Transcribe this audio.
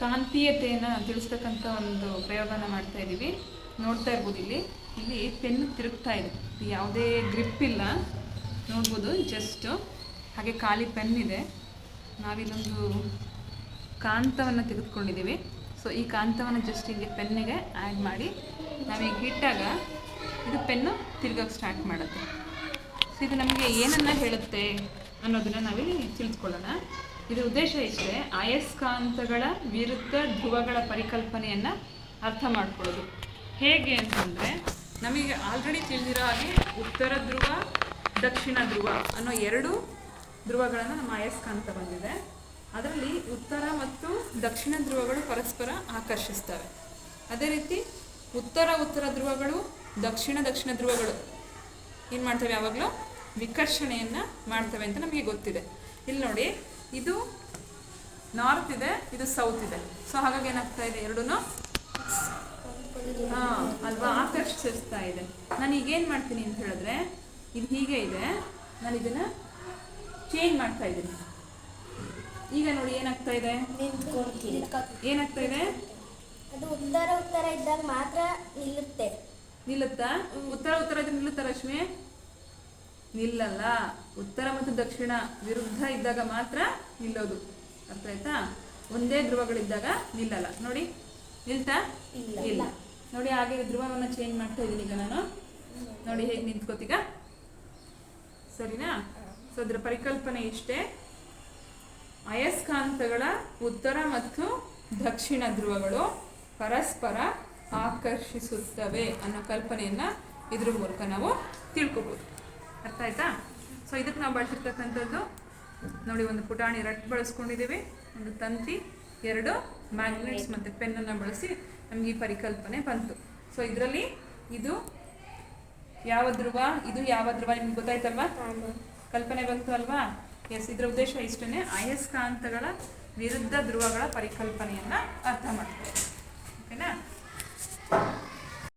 ಕಾಂತೀಯತೆಯನ್ನು ತಿಳಿಸ್ತಕ್ಕಂಥ ಒಂದು ಪ್ರಯೋಗನ ಮಾಡ್ತಾ ಇದ್ದೀವಿ. ನೋಡ್ತಾ ಇರ್ಬೋದು ಇಲ್ಲಿ. ಇಲ್ಲಿ ಪೆನ್ ತಿರುಗ್ತಾ ಇದೆ. ಯಾವುದೇ ಗ್ರಿಪ್ ಇಲ್ಲ. ನೋಡ್ಬೋದು ಜಸ್ಟು ಹಾಗೆ ಖಾಲಿ ಪೆನ್ ಇದೆ. ನಾವಿಲ್ಲೊಂದು ಕಾಂತವನ್ನು ತೆಗೆದುಕೊಂಡಿದ್ದೀವಿ. ಸೊ ಈ ಕಾಂತವನ್ನು ಜಸ್ಟ್ ಹಿಂಗೆ ಪೆನ್ನಿಗೆ ಆ್ಯಡ್ ಮಾಡಿ, ನಾವೀಗ ಇಟ್ಟಾಗ ಇದು ಪೆನ್ನು ತಿರ್ಗೋಕ್ಕೆ ಸ್ಟಾರ್ಟ್ ಮಾಡುತ್ತೆ. ಸೊ ಇದು ನಮಗೆ ಏನನ್ನ ಹೇಳುತ್ತೆ ಅನ್ನೋದನ್ನು ನಾವಿಲ್ಲಿ ತಿಳಿದುಕೊಳ್ಳೋಣ. ಇದರ ಉದ್ದೇಶ ಇಷ್ಟೇ ಅಯಸ್ಕಾಂತಗಳ ವಿರುದ್ಧ ಧ್ರುವಗಳ ಪರಿಕಲ್ಪನೆಯನ್ನು ಅರ್ಥ ಮಾಡ್ಕೊಳ್ಳೋದು. ಹೇಗೆ ಅಂತಂದರೆ, ನಮಗೆ ಆಲ್ರೆಡಿ ತಿಳಿದಿರೋ ಹಾಗೆ ಉತ್ತರ ಧ್ರುವ, ದಕ್ಷಿಣ ಧ್ರುವ ಅನ್ನೋ ಎರಡು ಧ್ರುವಗಳನ್ನು ನಮ್ಮ ಅಯಸ್ಕಾಂತ ಬಂದಿದೆ. ಅದರಲ್ಲಿ ಉತ್ತರ ಮತ್ತು ದಕ್ಷಿಣ ಧ್ರುವಗಳು ಪರಸ್ಪರ ಆಕರ್ಷಿಸ್ತವೆ. ಅದೇ ರೀತಿ ಉತ್ತರ ಉತ್ತರ ಧ್ರುವಗಳು, ದಕ್ಷಿಣ ದಕ್ಷಿಣ ಧ್ರುವಗಳು ಏನು ಮಾಡ್ತವೆ ಯಾವಾಗಲೂ? ವಿಕರ್ಷಣೆಯನ್ನು ಮಾಡ್ತವೆ ಅಂತ ನಮಗೆ ಗೊತ್ತಿದೆ. ಇಲ್ಲಿ ನೋಡಿ ಇದು ನಾರ್ತ್ ಇದೆ ಇದು ಸೌತ್ ಇದೆ. ಸೊ ಹಾಗಾಗಿ ಏನಾಗ್ತಾ ಇದೆ? ಎರಡೂ ಹಾ ಅಲ್ವಾ? ಆಕರ್ಷಿಸ್ತಾ ಇದೆ. ನಾನು ಈಗ ಏನು ಮಾಡ್ತೀನಿ ಅಂತ ಹೇಳಿದ್ರೆ ಇದು ಹೀಗೆ ಇದೆ. ನಾನು ಇದನ್ನ ಚೇಂಜ್ ಮಾಡ್ತಾ ಇದ್ದೀನಿ. ಈಗ ನೋಡಿ ಏನಾಗ್ತಾ ಇದೆ? ಏನಾಗ್ತಾ ಇದೆ? ಅದು ಉತ್ತರ ಉತ್ತರ ಇದ್ದಾಗ ಮಾತ್ರ ನಿಲ್ಲುತ್ತೆ. ನಿಲ್ಲುತ್ತಾ? ಉತ್ತರ ಉತ್ತರ ಇದ್ರೆ ನಿಲ್ಲುತ್ತಾ ರಶ್ಮಿ? ನಿಲ್ಲಲ್ಲ. ಉತ್ತರ ಮತ್ತು ದಕ್ಷಿಣ ವಿರುದ್ಧ ಇದ್ದಾಗ ಮಾತ್ರ ನಿಲ್ಲೋದು. ಅರ್ಥ ಆಯ್ತಾ? ಒಂದೇ ಧ್ರುವಗಳಿದ್ದಾಗ ನಿಲ್ಲಲ್ಲ. ನೋಡಿ ನಿಲ್ತಾ? ಇಲ್ಲ. ನೋಡಿ ಹಾಗೆ ಧ್ರುವವನ್ನು ಚೇಂಜ್ ಮಾಡ್ತಾ ಇದ್ದೀನಿ ಈಗ ನಾನು. ನೋಡಿ ಹೇಗೆ ನಿಂತ್ಕೋತೀಗ? ಸರಿನಾ? ಸೊ ಅದ್ರ ಪರಿಕಲ್ಪನೆ ಇಷ್ಟೇ. ಅಯಸ್ಕಾಂತಗಳ ಉತ್ತರ ಮತ್ತು ದಕ್ಷಿಣ ಧ್ರುವಗಳು ಪರಸ್ಪರ ಆಕರ್ಷಿಸುತ್ತವೆ ಅನ್ನೋ ಕಲ್ಪನೆಯನ್ನ ಇದ್ರ ಮೂಲಕ ನಾವು ತಿಳ್ಕೊಬೋದು. ಅರ್ಥ ಆಯ್ತಾ? ಸೊ ಇದಕ್ಕೆ ನಾವು ಬಳಸಿರ್ತಕ್ಕಂಥದ್ದು ನೋಡಿ ಒಂದು ಪುಟಾಣಿ ರಟ್ ಬಳಸ್ಕೊಂಡಿದ್ದೀವಿ ಒಂದು ತಂತಿ ಎರಡು ಮ್ಯಾಗ್ನೆಟ್ಸ್ ಮತ್ತು ಪೆನ್ನನ್ನು ಬಳಸಿ ನಮಗೆ ಈ ಪರಿಕಲ್ಪನೆ ಬಂತು. ಸೊ ಇದರಲ್ಲಿ ಇದು ಯಾವ ಧ್ರುವ ಇದು ಯಾವ ಧ್ರುವ ನಿಮ್ಗೆ ಗೊತ್ತಾಯ್ತಲ್ವಾ? ಕಲ್ಪನೆ ಬಂತು ಅಲ್ವಾ? ಎಸ್ ಇದರ ಉದ್ದೇಶ ಇಷ್ಟನೇ. ಅಯಸ್ಕಾಂತಗಳ ವಿರುದ್ಧ ಧ್ರುವಗಳ ಪರಿಕಲ್ಪನೆಯನ್ನ ಅರ್ಥ ಮಾಡ್ತಾರೆ ಓಕೆನಾ